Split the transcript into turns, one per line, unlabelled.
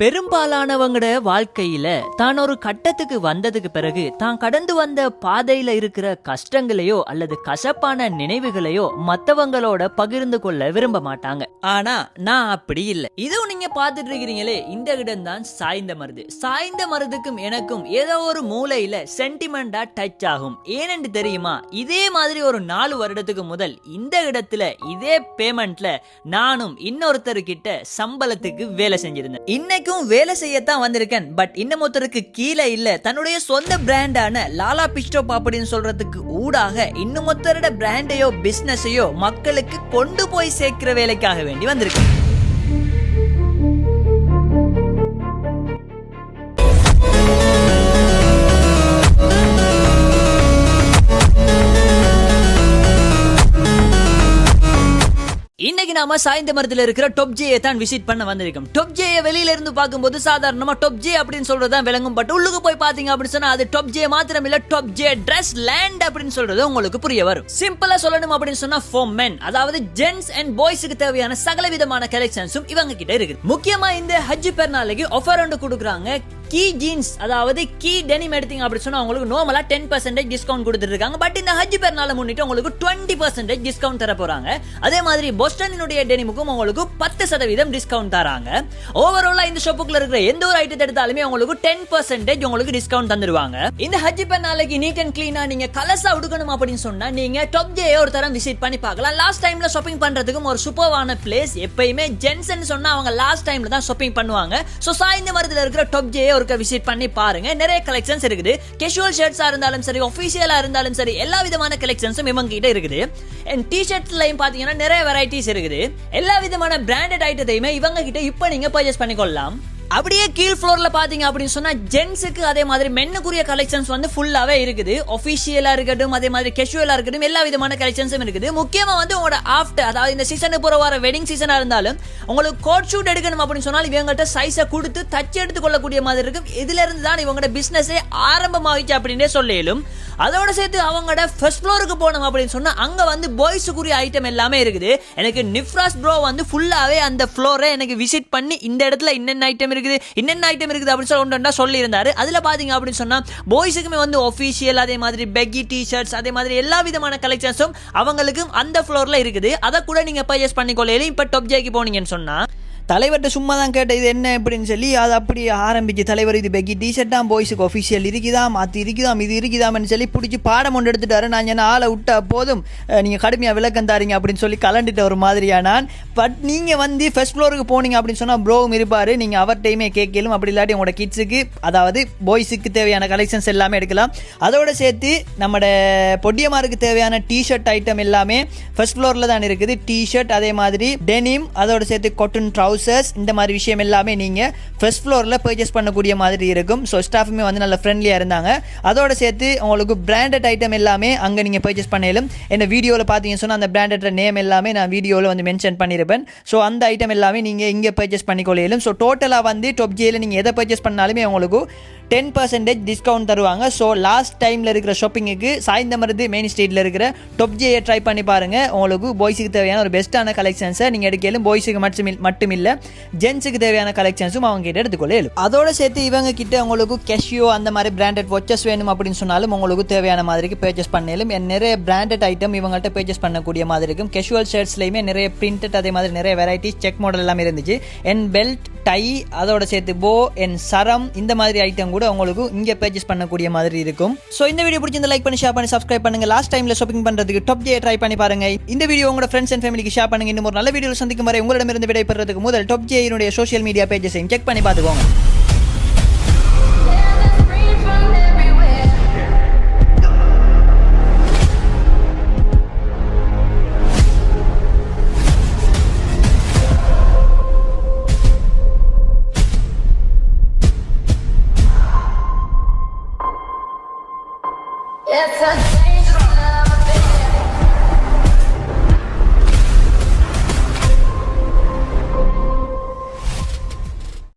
பெரும்பாலானவங்களோட வாழ்க்கையில தான் ஒரு கட்டத்துக்கு வந்ததுக்கு பிறகு தான் கடந்து வந்த பாதையில இருக்கிற கஷ்டங்களையோ அல்லது கசப்பான நினைவுகளையோ மத்தவங்களோட பகிர்ந்து கொள்ள விரும்ப மாட்டாங்க. ஆனா நான் அப்படி இல்லை. இதுவும் நீங்க பாத்துட்டு இருக்கிறீங்களே இந்த இடம் தான் சாய்ந்த மருது. சாய்ந்த மருதுக்கும் எனக்கும் ஏதோ ஒரு மூலையில சென்டிமெண்டா டச் ஆகும். ஏனென்று தெரியுமா? இதே மாதிரி ஒரு நாலு வருடத்துக்கு முதல் இந்த இடத்துல இதே பேமெண்ட்ல நானும் இன்னொருத்தர்கிட்ட சம்பளத்துக்கு வேலை செஞ்சிருந்தேன். இன்னைக்கும் வேலை செய்யத்தான் வந்திருக்கேன். பட் இன்னமொருத்தருக்கு கீழே இல்ல தன்னுடைய சொந்த பிராண்டான லாலா பிஸ்டோப் அப்படின்னு சொல்றதுக்கு ஊடாக இன்னமொருத்தரோட பிராண்டையோ பிசினஸையோ மக்களுக்கு கொண்டு போய் சேர்க்கிற வேலைக்காக வேண்டி வந்திருக்கேன் இன்னைக்கு நாம சாய்ந்த மரத்துல இருக்கிற டொப் ஜேயை தான் விசிட் பண்ண வந்திருக்கோம். டொப் ஜேயை வெளியில இருந்து பார்க்கும்போது சாதாரணமா டொப் ஜே அப்படின்னு சொல்றதுதான் விளங்கும். பட் உள்ளுக்கு போய் பாத்தீங்க அப்படின்னு சொன்னா அது டொப் ஜே மாத்திரம் இல்ல டொப் ஜே ட்ரெஸ் லேண்ட் அப்படின்னு சொல்றது உங்களுக்கு புரிய வரும். சிம்பிளா சொல்லணும் அப்படின்னு சொன்னா ஃபார் மென் அதாவது ஜென்ஸ் அண்ட் பாய்ஸுக்கு தேவையான சகல விதமான கலெக்ஷன்ஸும் இவங்க கிட்ட இருக்கு முக்கியமா இந்த ஹஜ் பெருநாளைக்கு ஆஃபர் ஒன்று கொடுக்குறாங்க. கீ ஜீன்ஸ் அதாவது கீ டெனிம் எடுத்தீங்க அப்படி சொன்னா உங்களுக்கு நார்மலா டென் பர்சன்டேஜ் டிஸ்கவுண்ட் கொடுத்துருக்காங்க பட் இந்த ஹஜ் பெருநாளை முன்னிட்டு உங்களுக்கு டுவெண்ட்டி பர்சன்டேஜ் டிஸ்கவுண்ட் தர போறாங்க. அதே மாதிரி பொஸ்டனினுடைய டெனிமுக்கும் உங்களுக்கு பத்து சதவீதம் டிஸ்கவுண்ட் தராங்க. ஓவராலா இந்த ஷாப்புக்குள்ள இருக்கிற எந்த ஒரு ஐட்டத்தை எடுத்தாலுமே உங்களுக்கு டென் பர்சன்டேஜ் உங்களுக்கு டிஸ்கவுண்ட் தந்துருவாங்க. இந்த ஹஜ் பெருநாளைக்கு நீட் அண்ட் கிளீனா நீங்க கலசா உடுக்கணும் அப்படின்னு சொன்னா நீங்க டாப் ஜே ஒரு தரம் விசிட் பண்ணி பார்க்கலாம். லாஸ்ட் டைம்ல ஷாப்பிங் பண்றதுக்கும் ஒரு சூப்பர்வான பிளேஸ் எப்பயுமே ஜென்சன் சொன்னா அவங்க லாஸ்ட் டைம்ல தான் ஷாப்பிங் பண்ணுவாங்க. சோ சாய்ந்த மரத்தில் இருக்கிற டாப் ஜே ஒருக்க விசிட் பண்ணி பாருங்க. நிறைய கலெக்ஷன்ஸ் இருக்குது. கேஷுவல் ஷர்ட்ஸா இருந்தாலும் சரி ஒபிஷியலா இருந்தாலும் சரி எல்லா விதமான கலெக்ஷன்ஸும் இவங்க கிட்ட இருக்குது. அண்ட் டி ஷர்ட்லயும் பாத்தீங்கன்னா நிறைய வெரைட்டிஸ் இருக்குது. எல்லா விதமான பிராண்டட் ஐட்டத்தையுமே இவங்க கிட்ட இப்போ நீங்க பர்ச்சேஸ் பண்ணிக்கொள்ளலாம். அப்படியே கீழ் ஃப்ளோர்ல பாத்தீங்க அப்படின்னு சொன்னா ஜென்ஸுக்கு அதே மாதிரி மென்னுக்குரிய கலெக்ஷன்ஸ் வந்து ஃபுல்லாவே இருக்குது. ஒஃபிஷியலா இருக்கட்டும் அதே மாதிரி கெஷுவலா இருக்கட்டும் எல்லா விதமான கலெக்ஷன்ஸும் இருக்குது. முக்கியமா வந்து உங்களோட ஆஃப்டர் அதாவது இந்த சீசனுக்கு போற வர வெட்டிங் சீசனா இருந்தாலும் உங்களுக்கு கோட் ஷூட் எடுக்கணும் அப்படின்னு சொன்னால் இவங்ககிட்ட சைஸை கொடுத்து தச்சு எடுத்து கொள்ளக்கூடிய மாதிரி இருக்கும். இதுல இருந்து தான் இவங்களோட பிசினஸே ஆரம்பமாகிச்சு அப்படின்னே சொல்லிடும் அதோட சேர்த்து அவங்களோட ஃபர்ஸ்ட் ஃப்ளோருக்கு போனோம் அப்படின்னு சொன்னா அங்க வந்து பாய்ஸுக்குரிய ஐட்டம் எல்லாமே இருக்குது. எனக்கு நிஃப்ராஸ் ப்ரோ வந்து ஃபுல்லாவே அந்த ஃப்ளோரை எனக்கு விசிட் பண்ணி இந்த இடத்துல இன்னென்ன ஐட்டம் இருக்குது என்னென்ன ஐட்டம் இருக்குது அப்படின்னு சொல்லி ஒன்று ஒன்றா சொல்லியிருந்தாரு. அதில் பார்த்தீங்க அப்படின்னு சொன்னா பாய்ஸுக்குமே வந்து ஒஃபிஷியல் அதே மாதிரி பெக்கி டிஷர்ட்ஸ் அதே மாதிரி எல்லா விதமான கலெக்ஷன்ஸும் அவங்களுக்கும் அந்த ஃப்ளோர்ல இருக்குது. அதை கூட நீங்க பர்ச்சேஸ் பண்ணிக்கொள்ளையிலும் இப்போ டொப் ஜேக்கு போனீங்கன்னு சொன்னால் தலைவர்கிட்ட சும்மா தான் கேட்டேன் இது என்ன அப்படின்னு சொல்லி அது அப்படி ஆரம்பிச்சு தலைவர் இது பெக்கி டிஷர்ட்டாம் பாய்ஸுக்கு ஒஃபிஷியல் இருக்குதாம் அது இருக்குதாம் இது இருக்குதாம்னு சொல்லி பிடிச்சி பாடம் ஒன்று எடுத்துட்டாரு. நான் என்ன ஆளை விட்டா போதும்? நீங்கள் கடுமையாக விளக்கம் தாரீங்க அப்படின்னு சொல்லி கலண்டுட்ட ஒரு மாதிரியா நான். பட் நீங்கள் வந்து ஃபர்ஸ்ட் ஃப்ளோருக்கு போனீங்க அப்படின்னு சொன்னால் ப்ரோவும் இருப்பார். நீங்கள் அவர்டையுமே கேட்கலும் அப்படி இல்லாட்டி உங்களோட கிட்ஸுக்கு அதாவது பாய்ஸுக்கு தேவையான கலெக்ஷன்ஸ் எல்லாமே எடுக்கலாம். அதோட சேர்த்து நம்மட பொடியமாருக்கு தேவையான டிஷர்ட் ஐட்டம் எல்லாமே ஃபர்ஸ்ட் ஃப்ளோரில் தான் இருக்குது. டிஷர்ட் அதே மாதிரி டெனிம் அதோட சேர்த்து கொட்டன் காட்டன் ட்ரௌசர்ஸ் இந்த மாதிரி விஷயம் எல்லாமே நீங்கள் ஃபர்ஸ்ட் ஃப்ளோரில் பர்ச்சேஸ் பண்ணக்கூடிய மாதிரி இருக்கும். ஸோ ஸ்டாஃபுமே வந்து நல்ல ஃப்ரெண்ட்லியாக இருந்தாங்க. அதோட சேர்த்து உங்களுக்கு பிராண்டட் ஐட்டம் எல்லாமே அங்கே நீங்கள் பர்ச்சேஸ் பண்ணலும் என்ன வீடியோவில் பார்த்தீங்கன்னு சொன்னால் அந்த பிராண்டட் நேம் எல்லாமே நான் வீடியோவில் வந்து மென்ஷன் பண்ணியிருப்பேன் ஸோ அந்த ஐட்டம் எல்லாமே நீங்கள் இங்கே பர்ச்சேஸ் பண்ணிக்கொள்ளையிலும் ஸோ டோட்டலாக வந்து டொப்ஜியில் நீங்கள் எதை பர்ச்சேஸ் பண்ணாலுமே உங்களுக்கு டென் பர்சன்டேஜ் டிஸ்கவுண்ட் தருவாங்க. ஸோ லாஸ்ட் டைமில் இருக்கிற ஷாப்பிங்குக்கு சாய்ந்தமருது மெயின் ஸ்ட்ரீட்டில் இருக்கிற டொப்ஜியை ட்ரை பண்ணி பாருங்கள் உங்களுக்கு பாய்ஸுக்கு தேவையான ஒரு பெஸ்ட்டான கலெக்ஷன்ஸை நீங்கள் எடுக்கலும் பாய்ஸுக்கு மட்டும் மட்டும் இல்லை ஜென்ஸுக்கு தேவையான கலெக்ஷன்ஸும் அவங்க கிட்ட எடுத்துக்கொள்ள இயலும். அதோட சேர்த்து இவங்க கிட்ட உங்களுக்கு கெஷியோ அந்த மாதிரி பிராண்டட் வாட்சஸ் வேணும் அப்படின்னு சொன்னாலும் உங்களுக்கு தேவையான மாதிரிக்கு பர்ச்சேஸ் பண்ணலும் நிறைய பிராண்டட் ஐட்டம் இவங்கள்ட்ட பர்ச்சேஸ் பண்ணக்கூடிய மாதிரி இருக்கும் கேஷுவல் ஷர்ட்ஸ்லையுமே நிறைய பிரிண்டட் அதே மாதிரி நிறைய வெரைட்டிஸ் செக் மாடல் எல்லாமே இருந்துச்சு என் பெல்ட் டை அதோட சேர்த்து போ என் சரம் இந்த மாதிரி ஐட்டம் கூட உங்களுக்கு இங்கே பர்ச்சேஸ் பண்ணக்கூடிய மாதிரி இருக்கும். ஸோ இந்த வீடியோ பிடிச்சிருந்த லைக் பண்ணி ஷேர் பண்ணி சப்ஸ்கிரைப் பண்ணுங்க. லாஸ்ட் டைம்ல ஷாப்பிங் பண்றதுக்கு டாப் ஜே ட்ரை பண்ணி பாருங்க. இந்த வீடியோ உங்களோட ஃப்ரெண்ட்ஸ் அண்ட் ஃபேமிலிக்கு ஷேர் பண்ணுங்க. இன்னும் ஒரு நல்ல வீடியோ சந்திக்கும் வரை உங்களிடமிருந்து விடைபெறதுக்கு முதல் டாப் ஜேயினுடைய சோஷியல் மீடியா பேஜஸையும் செக் பண்ணி பார்த்துக்கோங்க.
rock.